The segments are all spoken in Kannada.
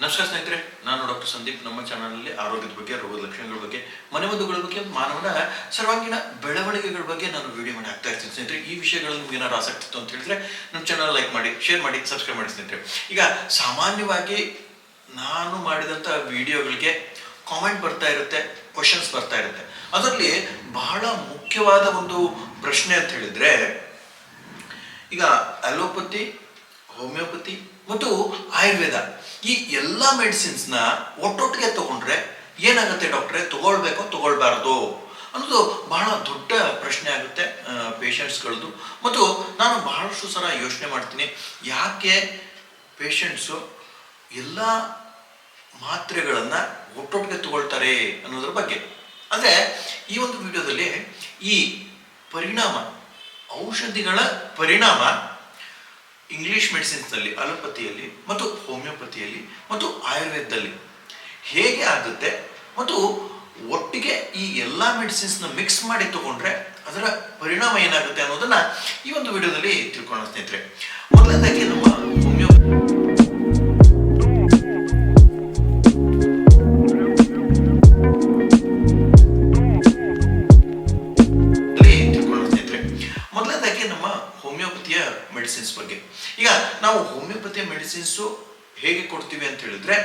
ನಮಸ್ಕಾರ ಸ್ನೇಹಿತರೆ, ನಾನು ಡಾಕ್ಟರ್ ಸಂದೀಪ್. ನಮ್ಮ ಚಾನಲ್ನಲ್ಲಿ ಆರೋಗ್ಯದ ಬಗ್ಗೆ, ರೋಗದ ಲಕ್ಷಣಗಳ ಬಗ್ಗೆ, ಮನೆಮದ್ದುಗಳ ಬಗ್ಗೆ, ಮಾನವನ ಸರ್ವಾಂಗೀಣ ಬೆಳವಣಿಗೆಗಳ ಬಗ್ಗೆ ನಾನು ವಿಡಿಯೋ ಮಾಡಿ ಹಾಕ್ತಾ ಇರ್ತೀನಿ ಸ್ನೇಹಿತರೆ. ಈ ವಿಷಯಗಳಲ್ಲಿ ನಿಮ್ಗೆ ಏನಾದ್ರು ಆಸಕ್ತಿ ಇತ್ತು ಅಂತ ಹೇಳಿದ್ರೆ ನಮ್ಮ ಚಾನಲ್ ಲೈಕ್ ಮಾಡಿ ಶೇರ್ ಮಾಡಿ ಸಬ್ಸ್ಕ್ರೈಬ್ ಮಾಡಿ ಸ್ನೇಹಿತರೆ. ಈಗ ಸಾಮಾನ್ಯವಾಗಿ ನಾನು ಮಾಡಿದಂಥ ವಿಡಿಯೋಗಳಿಗೆ ಕಾಮೆಂಟ್ ಬರ್ತಾ ಇರುತ್ತೆ ಕ್ವಶನ್ಸ್ ಬರ್ತಾ ಇರುತ್ತೆ. ಅದರಲ್ಲಿ ಬಹಳ ಮುಖ್ಯವಾದ ಒಂದು ಪ್ರಶ್ನೆ ಅಂತ ಹೇಳಿದ್ರೆ, ಈಗ ಅಲೋಪತಿ, ಹೋಮಿಯೋಪತಿ, ಮತ್ತು ಆಯುರ್ವೇದ, ಈ ಎಲ್ಲ ಮೆಡಿಸಿನ್ಸ್ನ ಒಟ್ಟೊಟ್ಟಿಗೆ ತಗೊಂಡ್ರೆ ಏನಾಗುತ್ತೆ ಡಾಕ್ಟ್ರೆ? ತಗೊಳ್ಬೇಕೋ, ತಗೊಳ್ಬಾರ್ದು? ಅನ್ನೋದು ಬಹಳ ದೊಡ್ಡ ಪ್ರಶ್ನೆ ಆಗುತ್ತೆ ಪೇಷಂಟ್ಸ್ಗಳದ್ದು ಮತ್ತು ನಾನು ಬಹಳಷ್ಟು ಸಲ ಯೋಚನೆ ಮಾಡ್ತೀನಿ, ಯಾಕೆ ಪೇಷಂಟ್ಸು ಎಲ್ಲ ಮಾತ್ರೆಗಳನ್ನು ಒಟ್ಟೊಟ್ಟಿಗೆ ತಗೊಳ್ತಾರೆ ಅನ್ನೋದ್ರ ಬಗ್ಗೆ. ಅಂದರೆ, ಈ ಒಂದು ವಿಡಿಯೋದಲ್ಲಿ ಈ ಪರಿಣಾಮ, ಔಷಧಿಗಳ ಪರಿಣಾಮ ಇಂಗ್ಲಿಷ್ ಮೆಡಿಸಿನ್ಸ್ನಲ್ಲಿ ಅಲೋಪತಿಯಲ್ಲಿ ಮತ್ತು ಹೋಮಿಯೋಪತಿಯಲ್ಲಿ ಮತ್ತು ಆಯುರ್ವೇದದಲ್ಲಿ ಹೇಗೆ ಆಗುತ್ತೆ ಮತ್ತು ಒಟ್ಟಿಗೆ ಈ ಎಲ್ಲ ಮೆಡಿಸಿನ್ಸ್ನ ಮಿಕ್ಸ್ ಮಾಡಿ ತಗೊಂಡ್ರೆ ಅದರ ಪರಿಣಾಮ ಏನಾಗುತ್ತೆ ಅನ್ನೋದನ್ನ ಈ ಒಂದು ವಿಡಿಯೋದಲ್ಲಿ ತಿಳ್ಕೊಳ್ಳೋಣ ಸ್ನೇಹಿತರೆ. ಮೊದಲನೇದಾಗಿ ನಮ್ಮ ಹೋಮಿಯೋ ಹೇಗೆ ಕೊಡ್ತೀವಿ ಅಂತ ಹೇಳಿದ್ರೆ,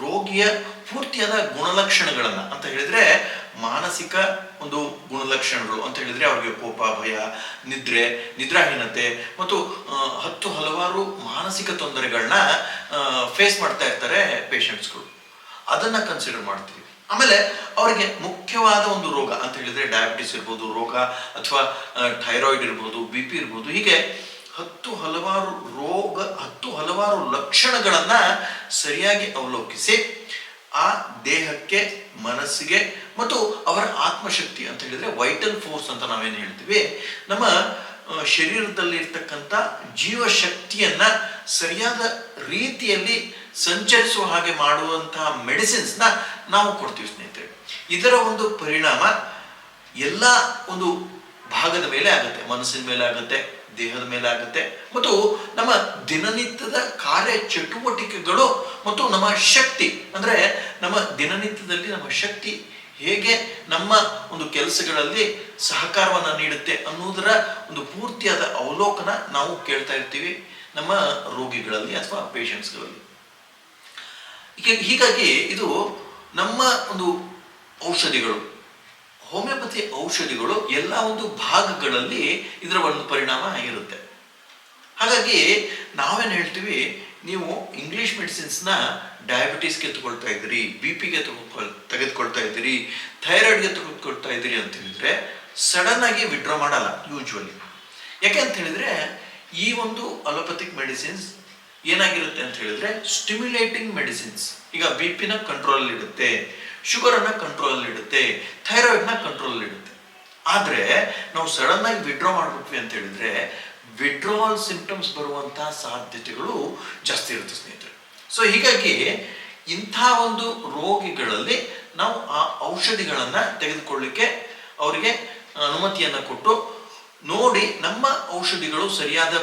ರೋಗಿಯ ಪೂರ್ತಿಯಾದ ಗುಣಲಕ್ಷಣಗಳನ್ನ ಅಂತ ಹೇಳಿದ್ರೆ, ಮಾನಸಿಕ ಒಂದು ಗುಣಲಕ್ಷಣಗಳು ಅಂತ ಹೇಳಿದ್ರೆ ಅವ್ರಿಗೆ ಕೋಪ, ಭಯ, ನಿದ್ರೆ, ನಿದ್ರಾಹೀನತೆ ಮತ್ತು ಹತ್ತು ಹಲವಾರು ಮಾನಸಿಕ ತೊಂದರೆಗಳನ್ನ ಫೇಸ್ ಮಾಡ್ತಾ ಇರ್ತಾರೆ ಪೇಷಂಟ್ಸ್ಗಳು ಅದನ್ನ ಕನ್ಸಿಡರ್ ಮಾಡ್ತೀವಿ. ಆಮೇಲೆ ಅವರಿಗೆ ಮುಖ್ಯವಾದ ಒಂದು ರೋಗ ಅಂತ ಹೇಳಿದ್ರೆ ಡಯಾಬಿಟಿಸ್ ಇರ್ಬೋದು, ರೋಗ ಅಥವಾ ಥೈರಾಯ್ಡ್ ಇರ್ಬೋದು ಬಿ ಪಿ ಇರ್ಬೋದು, ಹೀಗೆ ಹತ್ತು ಹಲವಾರು ರೋಗ ಹತ್ತು ಹಲವಾರು ಲಕ್ಷಣಗಳನ್ನ ಸರಿಯಾಗಿ ಅವಲೋಕಿಸಿ ಆ ದೇಹಕ್ಕೆ ಮನಸ್ಸಿಗೆ ಮತ್ತು ಅವರ ಆತ್ಮಶಕ್ತಿ ಅಂತ ಹೇಳಿದ್ರೆ ವೈಟಲ್ ಫೋರ್ಸ್ ಅಂತ ನಾವೇನು ಹೇಳ್ತೀವಿ ನಮ್ಮ ಆ, ಶರೀರದಲ್ಲಿ ಇರ್ತಕ್ಕಂಥ ಜೀವಶಕ್ತಿಯನ್ನ ಸರಿಯಾದ ರೀತಿಯಲ್ಲಿ ಸಂಚರಿಸುವ ಹಾಗೆ ಮಾಡುವಂತಹ ಮೆಡಿಸಿನ್ಸ್ನ ನಾವು ಕೊಡ್ತೀವಿ ಸ್ನೇಹಿತರೆ. ಇದರ ಒಂದು ಪರಿಣಾಮ ಎಲ್ಲ ಒಂದು ಭಾಗದ ಮೇಲೆ ಆಗುತ್ತೆ ಮನಸ್ಸಿನ ಮೇಲೆ ಆಗುತ್ತೆ ದೇಹದ ಮೇಲೆ ಆಗುತ್ತೆ ಮತ್ತು ನಮ್ಮ ದಿನನಿತ್ಯದ ಕಾರ್ಯ ಚಟುವಟಿಕೆಗಳು ಮತ್ತು ನಮ್ಮ ಶಕ್ತಿ, ಅಂದ್ರೆ ನಮ್ಮ ದಿನನಿತ್ಯದಲ್ಲಿ ನಮ್ಮ ಶಕ್ತಿ ಹೇಗೆ ನಮ್ಮ ಒಂದು ಕೆಲಸಗಳಲ್ಲಿ ಸಹಕಾರವನ್ನು ನೀಡುತ್ತೆ ಅನ್ನೋದರ ಒಂದು ಪೂರ್ತಿಯಾದ ಅವಲೋಕನ ನಾವು ಕೇಳ್ತಾ ಇರ್ತೀವಿ ನಮ್ಮ ರೋಗಿಗಳಲ್ಲಿ ಅಥವಾ ಪೇಷಂಟ್ಸ್ಗಳಲ್ಲಿ ಹೀಗೆ- ಹೀಗಾಗಿ ಇದು ನಮ್ಮ ಒಂದು ಔಷಧಿಗಳು ಹೋಮಿಯೋಪತಿ ಔಷಧಿಗಳು ಎಲ್ಲ ಒಂದು ಭಾಗಗಳಲ್ಲಿ ಇದರ ಒಂದು ಪರಿಣಾಮ ಇರುತ್ತೆ. ಹಾಗಾಗಿ ನಾವೇನು ಹೇಳ್ತೀವಿ, ನೀವು ಇಂಗ್ಲೀಷ್ ಮೆಡಿಸಿನ್ಸ್ನ ಡಯಾಬಿಟೀಸ್ಗೆ ತಗೊಳ್ತಾ ಇದ್ದೀರಿ ಬಿ ಪಿಗೆ ತಗೊಳ್ ತೆಗೆದುಕೊಳ್ತಾ ಇದ್ದೀರಿ ಥೈರಾಯ್ಡ್ಗೆ ತೆಗೆದುಕೊಳ್ತಾ ಇದ್ದೀರಿ ಅಂತ ಹೇಳಿದ್ರೆ ಸಡನ್ ಆಗಿ ವಿಡ್ರಾ ಮಾಡಲ್ಲ ಯೂಶ್ವಲಿ ಯಾಕೆ ಅಂತ ಹೇಳಿದ್ರೆ, ಈ ಒಂದು ಅಲೋಪತಿಕ್ ಮೆಡಿಸಿನ್ಸ್ ಏನಾಗಿರುತ್ತೆ ಅಂತ ಹೇಳಿದ್ರೆ ಸ್ಟಿಮ್ಯುಲೇಟಿಂಗ್ ಮೆಡಿಸಿನ್ಸ್ ಈಗ ಬಿ ಪಿನ ಕಂಟ್ರೋಲ್ ಇಡುತ್ತೆ ಶುಗರ್ ಅನ್ನ ಕಂಟ್ರೋಲ್ ಇಡುತ್ತೆ ಥೈರಾಯ್ಡ್ನ ಕಂಟ್ರೋಲ್ ಇಡುತ್ತೆ. ಆದ್ರೆ ನಾವು ಸಡನ್ ಆಗಿ ವಿಡ್ರಾ ಮಾಡ್ಬಿಟ್ವಿ ಅಂತ ಹೇಳಿದ್ರೆ ವಿಡ್ರಾವಲ್ ಸಿಂಪ್ಟಮ್ಸ್ ಬರುವಂತಹ ಸಾಧ್ಯತೆಗಳು ಜಾಸ್ತಿ ಇರುತ್ತೆ ಸ್ನೇಹಿತರೆ. ಸೊ ಹೀಗಾಗಿ ಇಂಥ ಒಂದು ರೋಗಿಗಳಲ್ಲಿ ನಾವು ಆ ಔಷಧಿಗಳನ್ನ ತೆಗೆದುಕೊಳ್ಳಿಕ್ಕೆ ಅವರಿಗೆ ಅನುಮತಿಯನ್ನ ಕೊಟ್ಟು ನೋಡಿ ನಮ್ಮ ಔಷಧಿಗಳು ಸರಿಯಾದ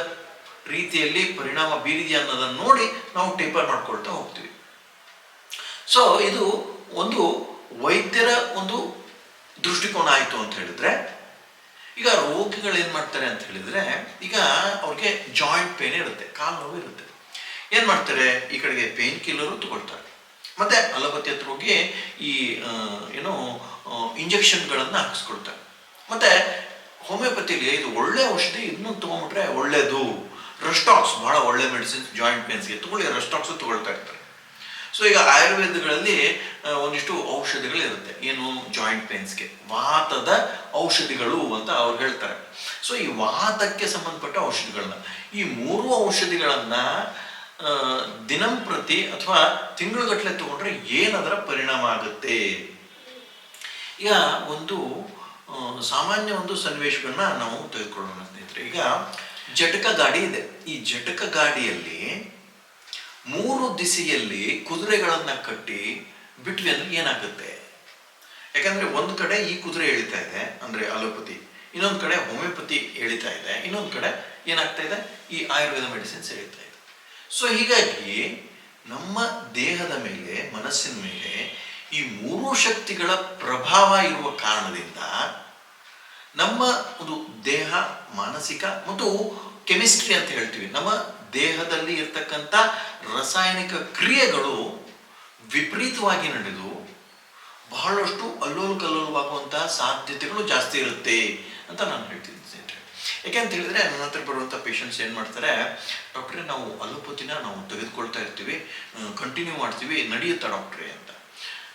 ರೀತಿಯಲ್ಲಿ ಪರಿಣಾಮ ಬೀರಿದೆಯಾ ಅನ್ನೋದನ್ನು ನೋಡಿ ನಾವು ಟೇಪರ್ ಮಾಡ್ಕೊಳ್ತಾ ಹೋಗ್ತೀವಿ. ಸೊ ಇದು ಒಂದು ವೈದ್ಯರ ಒಂದು ದೃಷ್ಟಿಕೋನ ಆಯಿತು ಅಂತ ಹೇಳಿದ್ರೆ, ಈಗ ರೋಗಿಗಳು ಏನು ಮಾಡ್ತಾರೆ ಅಂತ ಹೇಳಿದ್ರೆ, ಈಗ ಅವ್ರಿಗೆ ಜಾಯಿಂಟ್ ಪೇನ್ ಇರುತ್ತೆ, ಕಾಲು ನೋವು ಇರುತ್ತೆ. ಏನು ಮಾಡ್ತಾರೆ, ಈ ಕಡೆಗೆ ಪೇನ್ ಕಿಲ್ಲರು ತಗೊಳ್ತಾರೆ. ಮತ್ತೆ ಅಲೋಪತಿ ಹತ್ರ ಹೋಗಿ ಈ ಏನು ಇಂಜೆಕ್ಷನ್ಗಳನ್ನು ಹಾಕಿಸ್ಕೊಳ್ತಾರೆ. ಮತ್ತೆ ಹೋಮಿಯೋಪತಿಲಿ ಇದು ಒಳ್ಳೆ ಔಷಧಿ ಇದನ್ನು ತಗೊಂಡ್ಬಿಟ್ರೆ ಒಳ್ಳೇದು. ರಸ್ಟಾಕ್ಸ್ ಭಾಳ ಒಳ್ಳೆ ಮೆಡಿಸಿನ್ಸ್ ಜಾಯಿಂಟ್ ಪೇನ್ಸ್ಗೆ ತಗೊಳ್ಳಿ ರಸ್ಟಾಕ್ಸ್ ತಗೊಳ್ತಾ ಇರ್ತಾರೆ. ಸೊ ಈಗ ಆಯುರ್ವೇದಗಳಲ್ಲಿ ಒಂದಿಷ್ಟು ಔಷಧಿಗಳು ಇರುತ್ತೆ ಏನು ಜಾಯಿಂಟ್ ಪೇನ್ಸ್ಗೆ ವಾತದ ಔಷಧಿಗಳು ಅಂತ ಅವ್ರು ಹೇಳ್ತಾರೆ. ಸೊ ಈ ವಾತಕ್ಕೆ ಸಂಬಂಧಪಟ್ಟ ಔಷಧಿಗಳನ್ನ. ಈ ಮೂರು ಔಷಧಿಗಳನ್ನ ದಿನಂಪ್ರತಿ ಅಥವಾ ತಿಂಗಳುಗಟ್ಟಲೆ ತಗೊಂಡ್ರೆ ಏನದರ ಪರಿಣಾಮ ಆಗುತ್ತೆ? ಈಗ ಒಂದು ಸಾಮಾನ್ಯ ಒಂದು ಸನ್ನಿವೇಶಗಳನ್ನ ನಾವು ತೆಗೆದುಕೊಳ್ಳೋಣ ಸ್ನೇಹಿತರೆ. ಈಗ ಜಟಕ ಗಾಡಿ ಇದೆ. ಈ ಜಟಕ ಗಾಡಿಯಲ್ಲಿ ಮೂರು ದಿಸೆಯಲ್ಲಿ ಕುದುರೆಗಳನ್ನ ಕಟ್ಟಿ ಬಿಟ್ವಿ ಅಂದ್ರೆ ಏನಾಗುತ್ತೆ? ಯಾಕಂದ್ರೆ ಒಂದು ಕಡೆ ಈ ಕುದುರೆ ಎಳಿತಾ ಇದೆ, ಅಂದ್ರೆ ಅಲೋಪತಿ, ಇನ್ನೊಂದು ಕಡೆ ಹೋಮಿಯೋಪತಿ ಎಳಿತಾ ಇದೆ, ಇನ್ನೊಂದು ಕಡೆ ಏನಾಗ್ತಾ ಇದೆ? ಈ ಆಯುರ್ವೇದ ಮೆಡಿಸಿನ್ಸ್ ಎಳಿತಾ ಇದೆ. ಸೊ ಹೀಗಾಗಿ ನಮ್ಮ ದೇಹದ ಮೇಲೆ, ಮನಸ್ಸಿನ ಮೇಲೆ ಈ ಮೂರು ಶಕ್ತಿಗಳ ಪ್ರಭಾವ ಇರುವ ಕಾರಣದಿಂದ ನಮ್ಮ ಒಂದು ದೇಹ, ಮಾನಸಿಕ ಮತ್ತು ಕೆಮಿಸ್ಟ್ರಿ ಅಂತ ಹೇಳ್ತೀವಿ. ನಮ್ಮ ದೇಹದಲ್ಲಿ ಇರ್ತಕ್ಕಂಥ ರಾಸಾಯನಿಕ ಕ್ರಿಯೆಗಳು ವಿಪರೀತವಾಗಿ ನಡೆದು ಬಹಳಷ್ಟು ಅಲ್ಲೋಲ್ ಕಲ್ಲೋಲವಾಗುವಂತಹ ಸಾಧ್ಯತೆಗಳು ಜಾಸ್ತಿ ಇರುತ್ತೆ ಅಂತ ನಾನು ಹೇಳ್ತಿದ್ದೆ ಸ್ನೇಹಿತರೆ. ಯಾಕೆ ಅಂತ ಹೇಳಿದ್ರೆ ನನ್ನ ಹತ್ರ ಬರುವಂಥ ಪೇಷಂಟ್ಸ್ ಏನು ಮಾಡ್ತಾರೆ, ಡಾಕ್ಟ್ರೆ, ನಾವು ಅಲೋಪತಿನ ನಾವು ತೆಗೆದುಕೊಳ್ತಾ ಇರ್ತೀವಿ ಕಂಟಿನ್ಯೂ ಮಾಡ್ತೀವಿ, ನಡೆಯುತ್ತಾ ಡಾಕ್ಟ್ರೇ ಅಂತ.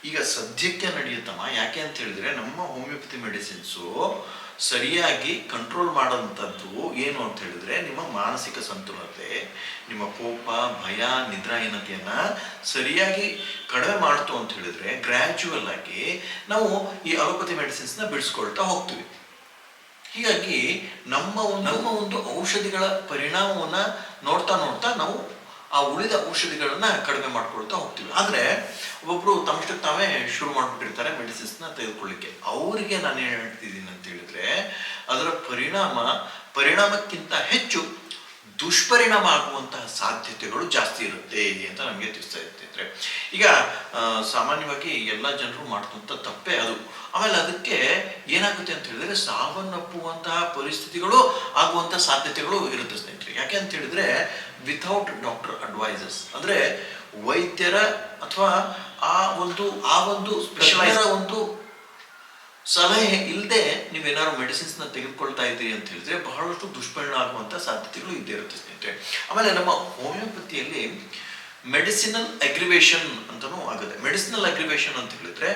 ಈಗ ಸದ್ಯಕ್ಕೆ ನಡೆಯುತ್ತಮ್ಮ, ಯಾಕೆ ಅಂತ ಹೇಳಿದ್ರೆ ನಮ್ಮ ಹೋಮಿಯೋಪತಿ ಮೆಡಿಸಿನ್ಸು ಸರಿಯಾಗಿ ಕಂಟ್ರೋಲ್ ಮಾಡೋಂಥದ್ದು ಏನು ಅಂತ ಹೇಳಿದ್ರೆ, ನಿಮ್ಮ ಮಾನಸಿಕ ಸಂತುಲತೆ, ನಿಮ್ಮ ಕೋಪ, ಭಯ, ನಿದ್ರಾಹೀನತೆಯನ್ನ ಸರಿಯಾಗಿ ಕಡಿಮೆ ಮಾಡ್ತು ಅಂತ ಹೇಳಿದ್ರೆ ಗ್ರ್ಯಾಜುವಲ್ ಆಗಿ ನಾವು ಈ ಅಲೋಪತಿ ಮೆಡಿಸಿನ್ಸ್ನ ಬಿಡಿಸ್ಕೊಳ್ತಾ ಹೋಗ್ತೀವಿ. ಹೀಗಾಗಿ ನಮ್ಮ ನಮ್ಮ ಒಂದು ಔಷಧಿಗಳ ಪರಿಣಾಮವನ್ನ ನೋಡ್ತಾ ನೋಡ್ತಾ ನಾವು ಉಳಿದ ಔಷಧಿಗಳನ್ನ ಕಡಿಮೆ ಮಾಡ್ಕೊಳ್ತಾ ಹೋಗ್ತೀವಿ. ಆದ್ರೆ ಒಬ್ಬೊಬ್ರು ತಮ್ಮಷ್ಟಕ್ಕೆ ತಾವೇ ಶುರು ಮಾಡ್ಬಿಟ್ಟಿರ್ತಾರೆ ಮೆಡಿಸಿನ್ಸ್ನ ತೆಗೆದುಕೊಳ್ಳಿಕ್ಕೆ. ಅವರಿಗೆ ನಾನು ಏನು ಹೇಳ್ತಿದ್ದೀನಿ ಅಂತ ಹೇಳಿದ್ರೆ, ಅದರ ಪರಿಣಾಮ, ಪರಿಣಾಮಕ್ಕಿಂತ ಹೆಚ್ಚು ದುಷ್ಪರಿಣಾಮ ಆಗುವಂತಹ ಸಾಧ್ಯತೆಗಳು ಜಾಸ್ತಿ ಇರುತ್ತೆ ಅಂತ ನಮಗೆ ತಿಳಿಸ್ತಾ ಇರ್ತಿದ್ರೆ. ಈಗ ಸಾಮಾನ್ಯವಾಗಿ ಎಲ್ಲ ಜನರು ಮಾಡುವಂಥ ತಪ್ಪೇ ಅದು. ಆಮೇಲೆ ಅದಕ್ಕೆ ಏನಾಗುತ್ತೆ ಅಂತ ಹೇಳಿದ್ರೆ ಸಾವನ್ನಪ್ಪುವಂತಹ ಪರಿಸ್ಥಿತಿಗಳು ಆಗುವಂಥ ಸಾಧ್ಯತೆಗಳು ಇರುತ್ತೆ ಸ್ನೇಹಿತರೆ. ಯಾಕೆ ಅಂತ ಹೇಳಿದ್ರೆ ವಿಥೌಟ್ ಡಾಕ್ಟರ್ ಅಡ್ವೈಸಸ್ ಅಂದ್ರೆ ವೈದ್ಯರ ಅಥವಾ ಆ ಒಂದು ಆ ಒಂದು ಸ್ಪೆಷಲೈಸ್ ಒಂದು ಸಲಹೆ ಇಲ್ಲದೆ ನೀವೇನಾದ್ರು ಮೆಡಿಸಿನ್ಸ್ನ ತೆಗೆದುಕೊಳ್ತಾ ಇದ್ದೀರಿ ಅಂತ ಹೇಳಿದ್ರೆ ಬಹಳಷ್ಟು ದುಷ್ಪರಿಣಾಮ ಆಗುವಂಥ ಸಾಧ್ಯತೆಗಳು ಇದ್ದೇ ಇರುತ್ತೆ ಸ್ನೇಹಿತರೆ. ಆಮೇಲೆ ನಮ್ಮ ಹೋಮಿಯೋಪತಿಯಲ್ಲಿ ಮೆಡಿಸಿನಲ್ ಅಗ್ರಿವೇಶನ್ ಅಂತಲೂ ಆಗುತ್ತೆ. ಮೆಡಿಸಿನಲ್ ಅಗ್ರಿವೇಶನ್ ಅಂತ ಹೇಳಿದ್ರೆ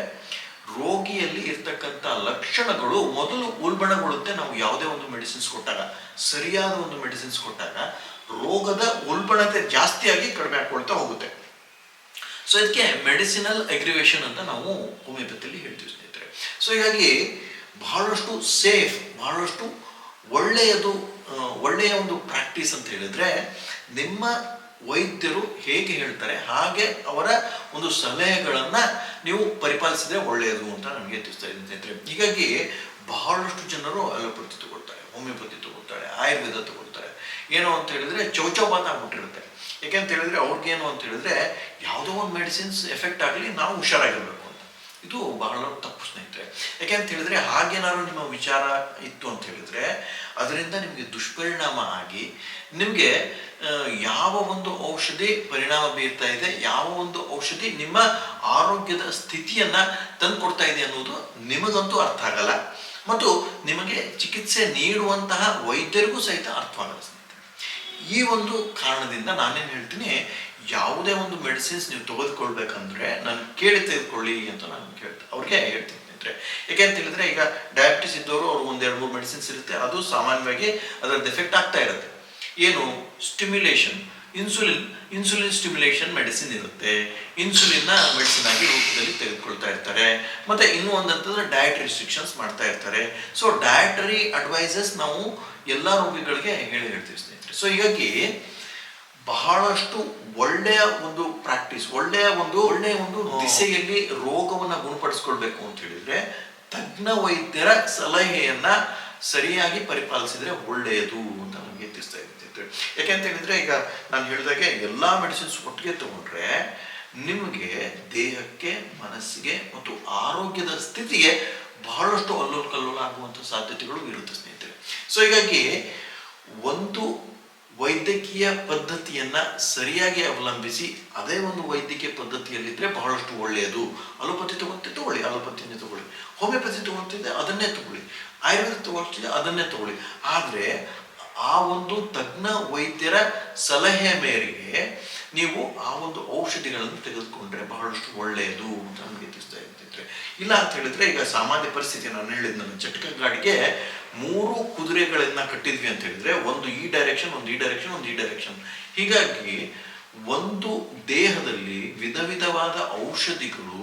ರೋಗಿಯಲ್ಲಿ ಇರ್ತಕ್ಕಂಥ ಲಕ್ಷಣಗಳು ಮೊದಲು ಉಲ್ಬಣಗೊಳ್ಳುತ್ತೆ. ನಾವು ಯಾವುದೇ ಒಂದು ಮೆಡಿಸಿನ್ಸ್ ಕೊಟ್ಟಾಗ, ಸರಿಯಾದ ಒಂದು ಮೆಡಿಸಿನ್ಸ್ ಕೊಟ್ಟಾಗ ರೋಗದ ಉಲ್ಬಣತೆ ಜಾಸ್ತಿಯಾಗಿ ಕಡಿಮೆ ಆಗ್ಕೊಳ್ತಾ ಹೋಗುತ್ತೆ. ಸೊ ಇದಕ್ಕೆ ಮೆಡಿಸಿನಲ್ ಅಗ್ರಿವೇಶನ್ ಅಂತ ನಾವು ಹೋಮಿಯೋಪತಿಯಲ್ಲಿ ಹೇಳ್ತೀವಿ ಸೊ ಹೀಗಾಗಿ ಬಹಳಷ್ಟು ಸೇಫ್ ಬಹಳಷ್ಟು ಒಳ್ಳೆಯದು ಒಳ್ಳೆಯ ಒಂದು ಪ್ರಾಕ್ಟೀಸ್ ಅಂತ ಹೇಳಿದ್ರೆ ನಿಮ್ಮ ವೈದ್ಯರು ಹೇಗೆ ಹೇಳ್ತಾರೆ, ಹಾಗೆ ಅವರ ಒಂದು ಸಲಹೆಗಳನ್ನು ನೀವು ಪರಿಪಾಲಿಸಿದ್ರೆ ಒಳ್ಳೆಯದು ಅಂತ ನನಗೆ ತಿಳಿಸ್ತಾ ಇದ್ದೀನಿ ಸ್ನೇಹಿತರೆ. ಹೀಗಾಗಿ ಬಹಳಷ್ಟು ಜನರು ಅಲೋಪತಿ ತಗೊಳ್ತಾರೆ, ಹೋಮಿಯೋಪತಿ ತಗೊಳ್ತಾರೆ, ಆಯುರ್ವೇದ ತಗೊಳ್ತಾರೆ. ಏನು ಅಂತ ಹೇಳಿದ್ರೆ ಚೌಚೌಪಾತ ಆಗ್ಬಿಟ್ಟಿರುತ್ತೆ. ಯಾಕೆ ಅಂತ ಹೇಳಿದ್ರೆ ಅವ್ರಿಗೇನು ಅಂತ ಹೇಳಿದ್ರೆ ಯಾವುದೋ ಒಂದು ಮೆಡಿಸಿನ್ಸ್ ಎಫೆಕ್ಟ್ ಆಗಲಿ ನಾವು ಹುಷಾರಾಗಿರ್ಬೇಕು. ಇದು ಬಹಳ ತಪ್ಪು ಸ್ನೇಹಿತರೆ. ಯಾಕೆ ಅಂತ ಹೇಳಿದ್ರೆ ಹಾಗೇನಾದ್ರು ನಿಮ್ಮ ವಿಚಾರ ಇತ್ತು ಅಂತ ಹೇಳಿದ್ರೆ ಅದರಿಂದ ನಿಮಗೆ ದುಷ್ಪರಿಣಾಮ ಆಗಿ ನಿಮಗೆ ಯಾವ ಒಂದು ಔಷಧಿ ಪರಿಣಾಮ ಬೀರ್ತಾ ಇದೆ, ಯಾವ ಒಂದು ಔಷಧಿ ನಿಮ್ಮ ಆರೋಗ್ಯದ ಸ್ಥಿತಿಯನ್ನ ತಂದುಕೊಡ್ತಾ ಇದೆ ಅನ್ನೋದು ನಿಮಗಂತೂ ಅರ್ಥ ಆಗಲ್ಲ. ಮತ್ತು ನಿಮಗೆ ಚಿಕಿತ್ಸೆ ನೀಡುವಂತಹ ವೈದ್ಯರಿಗೂ ಸಹಿತ ಅರ್ಥವಾಗಲ್ಲ ಈ ಒಂದು ಕಾರಣದಿಂದ ನಾನೇನು ಹೇಳ್ತೀನಿ ಯಾವುದೇ ಒಂದು ಮೆಡಿಸಿನ್ಸ್ ನೀವು ತೆಗೆದುಕೊಳ್ಬೇಕಂದ್ರೆ ನಾನು ಕೇಳಿ ತೆಗೆದುಕೊಳ್ಳಿ ಅಂತ ನಾನು ಕೇಳ್ತೀನಿ ಅವ್ರಿಗೆ ಹೇಳ್ತೀನಿ ಸ್ನೇಹಿತರೆ. ಯಾಕೆ ಅಂತ ಹೇಳಿದ್ರೆ ಈಗ ಡಯಾಬಿಟಿಸ್ ಇದ್ದವರು ಅವ್ರು ಒಂದೆರಡು ಮೂರು ಮೆಡಿಸಿನ್ಸ್ ಇರುತ್ತೆ, ಅದು ಸಾಮಾನ್ಯವಾಗಿ ಅದರ ಡಿಫೆಕ್ಟ್ ಆಗ್ತಾ ಇರುತ್ತೆ. ಏನು? Stimulation insulin insulin stimulation medicine ಇರುತ್ತೆ. ಇನ್ಸುಲಿನ್ನ ಮೆಡಿಸಿನ್ ಆಗಿ ರೂಪದಲ್ಲಿ ತೆಗೆದುಕೊಳ್ತಾ ಇರ್ತಾರೆ. ಮತ್ತೆ ಇನ್ನೂ ಒಂದಂತಂದ್ರೆ ಡಯಟ್ ರಿಸ್ಟ್ರಿಕ್ಷನ್ಸ್ ಮಾಡ್ತಾ ಇರ್ತಾರೆ. ಸೊ ಡಯಟರಿ ಅಡ್ವೈಸಸ್ ನಾವು ಎಲ್ಲ ರೋಗಿಗಳಿಗೆ ಹೇಳಿ ಹೇಳ್ತೀವಿ ಸ್ನೇಹಿತರೆ. ಸೊ ಹೀಗಾಗಿ ಬಹಳಷ್ಟು ಒಳ್ಳೆಯ ಒಂದು ಪ್ರಾಕ್ಟೀಸ್ ಒಳ್ಳೆಯ ಒಂದು ಒಳ್ಳೆಯ ಒಂದು ದಿಸೆಯಲ್ಲಿ ರೋಗವನ್ನು ಗುಣಪಡಿಸ್ಕೊಳ್ಬೇಕು ಅಂತ ಹೇಳಿದ್ರೆ ತಜ್ಞ ವೈದ್ಯರ ಸಲಹೆಯನ್ನ ಸರಿಯಾಗಿ ಪರಿಪಾಲಿಸಿದ್ರೆ ಒಳ್ಳೆಯದು ಅಂತ ನಮಗೆ ತಿಳಿಸ್ತಾ ಇರ್ತೈತೆ ಯಾಕೆ ಅಂತ ಹೇಳಿದ್ರೆ ಈಗ ನಾನು ಹೇಳಿದಾಗೆ ಎಲ್ಲಾ ಮೆಡಿಸಿನ್ಸ್ ಒಟ್ಟಿಗೆ ತಗೊಂಡ್ರೆ ನಿಮಗೆ ದೇಹಕ್ಕೆ ಮನಸ್ಸಿಗೆ ಮತ್ತು ಆರೋಗ್ಯದ ಸ್ಥಿತಿಗೆ ಬಹಳಷ್ಟು ಅಲ್ಲೋಲ ಕಲ್ಲೋಲ ಆಗುವಂಥ ಸಾಧ್ಯತೆಗಳು ಇರುತ್ತೆ ಸ್ನೇಹಿತರೆ. ಸೊ ಹೀಗಾಗಿ ಒಂದು ವೈದ್ಯಕೀಯ ಪದ್ಧತಿಯನ್ನ ಸರಿಯಾಗಿ ಅವಲಂಬಿಸಿ ಅದೇ ಒಂದು ವೈದ್ಯಕೀಯ ಪದ್ಧತಿಯಲ್ಲಿದ್ರೆ ಬಹಳಷ್ಟು ಒಳ್ಳೆಯದು. ಅಲೋಪತಿ ತಗೊಂತ ತಗೊಳ್ಳಿ ಅಲೋಪತಿನೇ ತಗೊಳ್ಳಿ. ಹೋಮಿಯೋಪತಿ ತಗೊಳ್ತಿದ್ದೆ, ಅದನ್ನೇ ತಗೊಳ್ಳಿ. ಆಯುರ್ವೇದ ತಗೊಳ್ತಿದ್ದೆ, ಅದನ್ನೇ ತಗೊಳ್ಳಿ. ಆದ್ರೆ ಆ ಒಂದು ತಜ್ಞ ವೈದ್ಯರ ಸಲಹೆ ಮೇರೆಗೆ ನೀವು ಆ ಒಂದು ಔಷಧಿಗಳನ್ನು ತೆಗೆದುಕೊಂಡ್ರೆ ಬಹಳಷ್ಟು ಒಳ್ಳೆಯದು ಅಂತ ನಮಗೆ ತಿಳಿಸ್ತಾ ಇರ್ತಿದ್ರೆ. ಇಲ್ಲ ಅಂತ ಹೇಳಿದ್ರೆ ಈಗ ಸಾಮಾನ್ಯ ಪರಿಸ್ಥಿತಿ ನಾನು ಹೇಳಿದ್ ನನ್ನ ಚಟಕ ಗಾಡಿಗೆ ಮೂರು ಕುದುರೆಗಳನ್ನ ಕಟ್ಟಿದ್ವಿ ಅಂತ ಹೇಳಿದ್ರೆ ಒಂದು ಈ ಡೈರೆಕ್ಷನ್ ಒಂದು ಈ ಡೈರೆಕ್ಷನ್ ಒಂದು ಈ ಡೈರೆಕ್ಷನ್ ಹೀಗಾಗಿ ಒಂದು ದೇಹದಲ್ಲಿ ವಿಧ ವಿಧವಾದ ಔಷಧಿಗಳು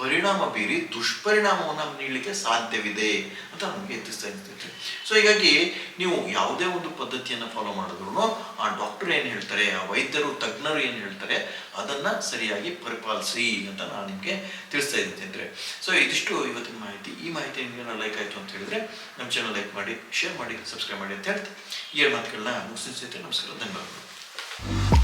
ಪರಿಣಾಮ ಬೀರಿ ದುಷ್ಪರಿಣಾಮವನ್ನು ನೀಡಲಿಕ್ಕೆ ಸಾಧ್ಯವಿದೆ ಅಂತ ನಮಗೆ ಎತ್ತಿಸ್ತಾ ಇರ್ತೈತೆ ಸೊ ಹೀಗಾಗಿ ನೀವು ಯಾವುದೇ ಒಂದು ಪದ್ಧತಿಯನ್ನು ಫಾಲೋ ಮಾಡಿದ್ರು ಆ ಡಾಕ್ಟರ್ ಏನು ಹೇಳ್ತಾರೆ, ಆ ವೈದ್ಯರು, ತಜ್ಞರು ಏನು ಹೇಳ್ತಾರೆ, ಅದನ್ನು ಸರಿಯಾಗಿ ಪರಿಪಾಲಿಸಿ ಅಂತ ನಾನು ನಿಮಗೆ ತಿಳಿಸ್ತಾ ಇದ್ದೀನಿ ಸೊ ಇದಿಷ್ಟು ಇವತ್ತಿನ ಮಾಹಿತಿ. ಈ ಮಾಹಿತಿ ನಿಮಗೆ ಲೈಕ್ ಆಯಿತು ಅಂತ ಹೇಳಿದ್ರೆ ನಮ್ಮ ಚಾನಲ್ ಲೈಕ್ ಮಾಡಿ ಶೇರ್ ಮಾಡಿ ಸಬ್ಸ್ಕ್ರೈಬ್ ಮಾಡಿ ಅಂತ ಹೇಳ್ತಾ, ಈ ಮಾತುಗಳನ್ನ ಮುಗಿಸ್ತೀನಿ ನಮಸ್ಕಾರ, ಧನ್ಯವಾದಗಳು.